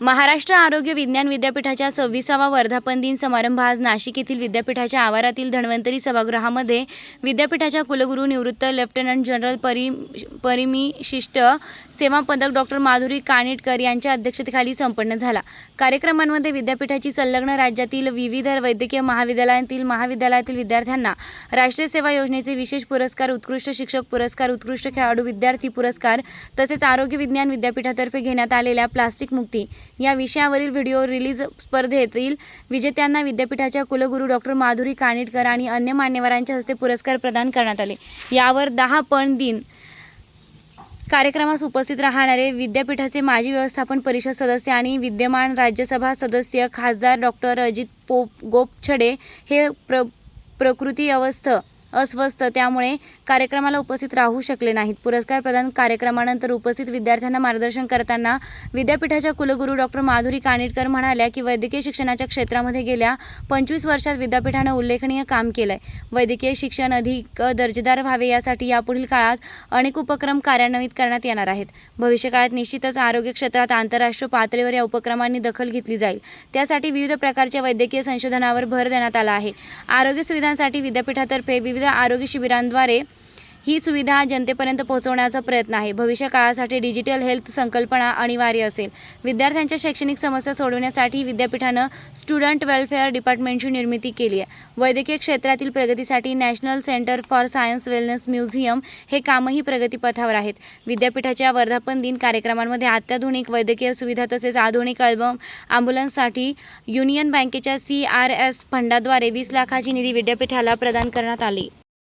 महाराष्ट्र आरोग्य विज्ञान विद्यापीठाच्या सव्वीसावा वर्धापन दिन समारंभ आज नाशिक येथील विद्यापीठाच्या आवारातील धन्वंतरी सभागृहामध्ये विद्यापीठाच्या कुलगुरू निवृत्त लेफ्टनंट जनरल परि परिमिशिष्ट सेवापदक डॉक्टर माधुरी कानिटकर यांच्या अध्यक्षतेखाली संपन्न झाला. कार्यक्रमांमध्ये विद्यापीठाची संलग्न राज्यातील विविध वैद्यकीय महाविद्यालयातील महाविद्यालयातील विद्यार्थ्यांना राष्ट्रीय सेवा योजनेचे विशेष पुरस्कार उत्कृष्ट शिक्षक पुरस्कार उत्कृष्ट खेळाडू विद्यार्थी पुरस्कार तसेच आरोग्य विज्ञान विद्यापीठातर्फे घेण्यात आलेल्या प्लास्टिक मुक्ती या विषयावरील व्हिडिओ रिलीज स्पर्धेतील विजेत्यांना विद्यापीठाच्या कुलगुरू डॉक्टर माधुरी कानिटकर आणि अन्य मान्यवरांच्या हस्ते पुरस्कार प्रदान करण्यात आले. यावर दहा पण दिन कार्यक्रमास उपस्थित राहणारे विद्यापीठाचे माजी व्यवस्थापन परिषद सदस्य आणि विद्यमान राज्यसभा सदस्य खासदार डॉक्टर अजित पोप गोपछडे हे प्र प्रकृती अवस्थ अस्वस्थ. त्यामुळे कार्यक्रमाला उपस्थित राहू शकले नाहीत. पुरस्कार प्रदान कार्यक्रमानंतर उपस्थित विद्यार्थ्यांना मार्गदर्शन करताना विद्यापीठाच्या कुलगुरू डॉक्टर माधुरी कानिटकर म्हणाल्या की वैद्यकीय शिक्षणाच्या क्षेत्रामध्ये गेल्या पंचवीस वर्षात विद्यापीठानं उल्लेखनीय काम केलं आहे वैद्यकीय शिक्षण अधिक दर्जेदार व्हावे यासाठी यापुढील काळात अनेक उपक्रम कार्यान्वित करण्यात येणार आहेत. भविष्यकाळात निश्चितच आरोग्य क्षेत्रात आंतरराष्ट्रीय पातळीवर या उपक्रमांनी दखल घेतली जाईल. त्यासाठी विविध प्रकारच्या वैद्यकीय संशोधनावर भर देण्यात आला आहे. आरोग्य सुविधांसाठी विद्यापीठातर्फे विविध आरोग्य शिबिरांद्वारे ही सुविधा जनतेपर्यंत पोहोचवण्याचा प्रयत्न आहे. भविष्य काळासाठी डिजिटल हेल्थ संकल्पना अनिवार्य असेल. विद्यार्थ्यांच्या शैक्षणिक समस्या सोडवण्यासाठी विद्यापीठानं स्टुडंट वेलफेअर डिपार्टमेंटची निर्मिती केली आहे. वैद्यकीय क्षेत्रातील प्रगतीसाठी national centre for science wellness museum हे कामही प्रगतीपथावर आहेत. विद्यापीठाच्या वर्धापन दिन कार्यक्रमांमध्ये अत्याधुनिक वैद्यकीय सुविधा तसेच आधुनिक अल्बम ॲम्ब्युलन्ससाठी युनियन बँकेच्या सी आर एस फंडाद्वारे वीस लाखाची निधी विद्यापीठाला प्रदान करण्यात आली.